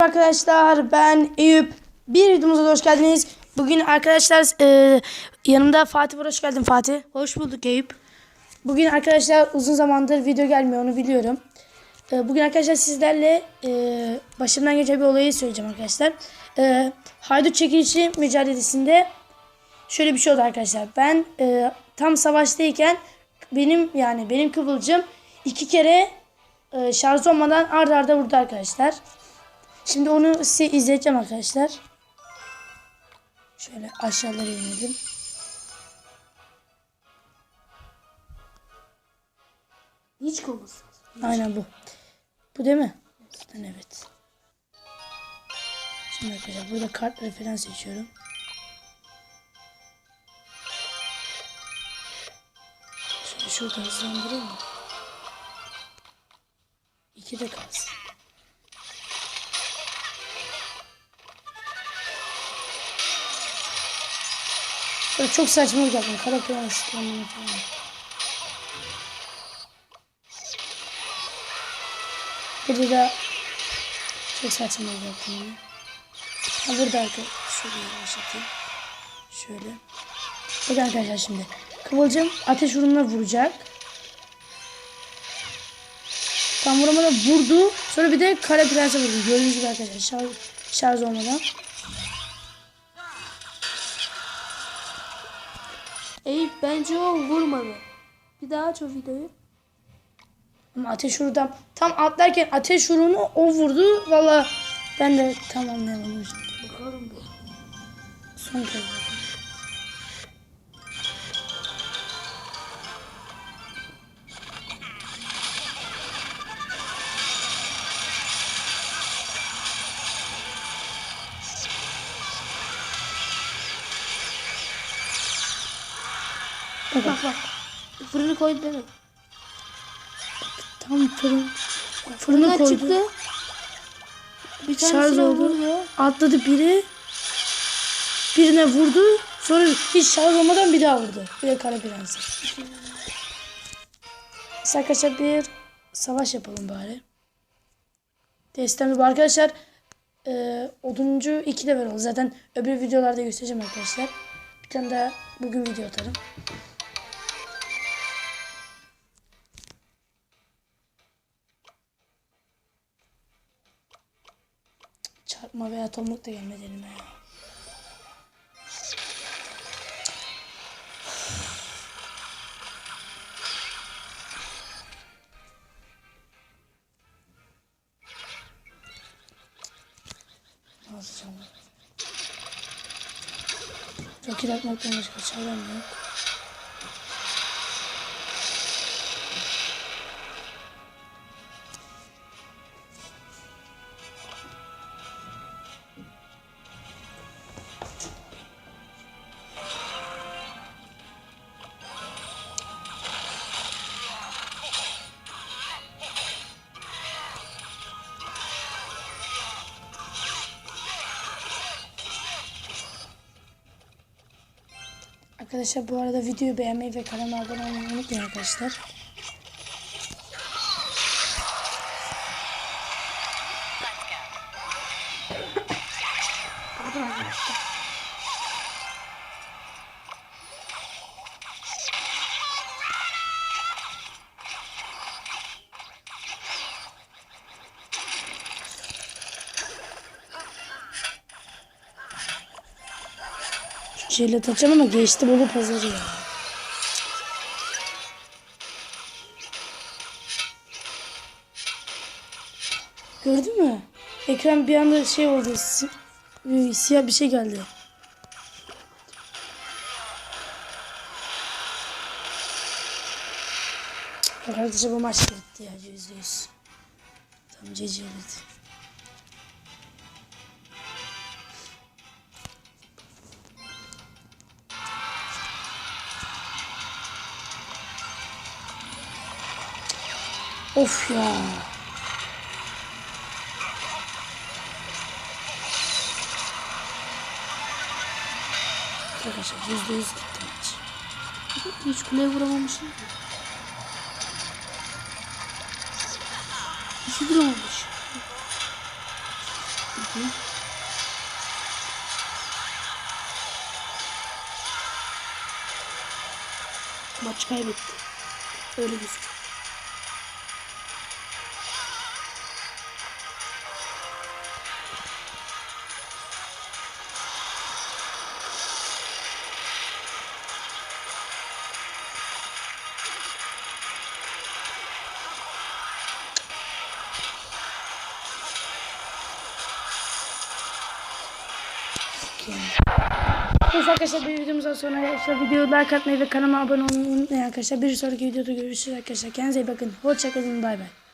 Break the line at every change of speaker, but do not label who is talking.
Arkadaşlar ben Eyüp. Bir videomuza hoş geldiniz. Bugün arkadaşlar e, yanımda Fatih var. Hoş geldin Fatih.
Hoş bulduk Eyüp.
Bugün arkadaşlar uzun zamandır video gelmiyor onu biliyorum. E, bugün arkadaşlar sizlerle e, başımdan geçen bir olayı söyleyeceğim arkadaşlar. E, haydut çekilişi mücadelesinde şöyle bir şey oldu arkadaşlar. Ben e, tam savaştayken benim yani benim kıvılcım iki kere e, şarj olmadan arda arda vurdu arkadaşlar. Şimdi onu size izleteceğim arkadaşlar. Şöyle aşağılara inelim.
Hiç kovulsun.
Aynen bu. Bu değil mi? Evet. Şimdi arkadaşlar burada kartları falan seçiyorum. Şöyle şurada hızlandırayım mı? İki de kalsın. Böyle çok saçmalık yaptım. Kara falan sıkılamını falan. Burada da çok yaptım yine. Ha burada arkadaşlar. Şöyle. Şöyle. Bakın arkadaşlar şimdi. Kıvılcım ateş vurumuna vuracak. Tam vuramadan vurdu. Sonra bir de kara prense vurdu. Gördüğünüz gibi arkadaşlar. Şarj, şarj olmadan.
Eyüp bence o vurmadı. Bir daha aç o videoyu.
Ama ateş vurdu. Tam atlarken ateş vurunu o vurdu. Valla ben de tam anlayamadım. şimdi.
Bakalım bir.
Son kez Bak bak.
Bak. Fırını koydu değil mi?
Tam fırın. Fırını
Fırına
koydu.
çıktı. Bir
Şarj oldu.
vurdu.
Atladı biri. Birine vurdu. Sonra hiç şarj olmadan bir daha vurdu. Bir de kara prenses. Biz arkadaşlar bir savaş yapalım bari. Destemli bu arkadaşlar. E, oduncu 2 level oldu. Zaten öbür videolarda göstereceğim arkadaşlar. Bir tane daha bugün video atarım. Çarpma veya tomruk da gelmedi elime ya. Nasıl çalmak? Roket atmaktan başka çarem yok. Arkadaşlar bu arada videoyu beğenmeyi ve kanalıma abone olmayı unutmayın arkadaşlar. Şeyle atacağım ama geçti bolu pazarı ya. Gördün mü? Ekran bir anda şey oldu. si- e, Siyah bir şey geldi. Arkadaşlar bu maç gitti ya yüzde yüz. Tam ceceledi. Of ya. Arkadaşlar yüzde yüz gitti maç.
Hiç kuleye vuramamışım. Hiç vuramamış.
Maç kaybetti. Öyle gözüküyor. Neyse arkadaşlar bir videomuzdan sonra arkadaşlar videoyu like atmayı ve kanalıma abone olmayı unutmayın arkadaşlar. Bir sonraki videoda görüşürüz arkadaşlar. Kendinize iyi bakın. Hoşçakalın. Bay bay.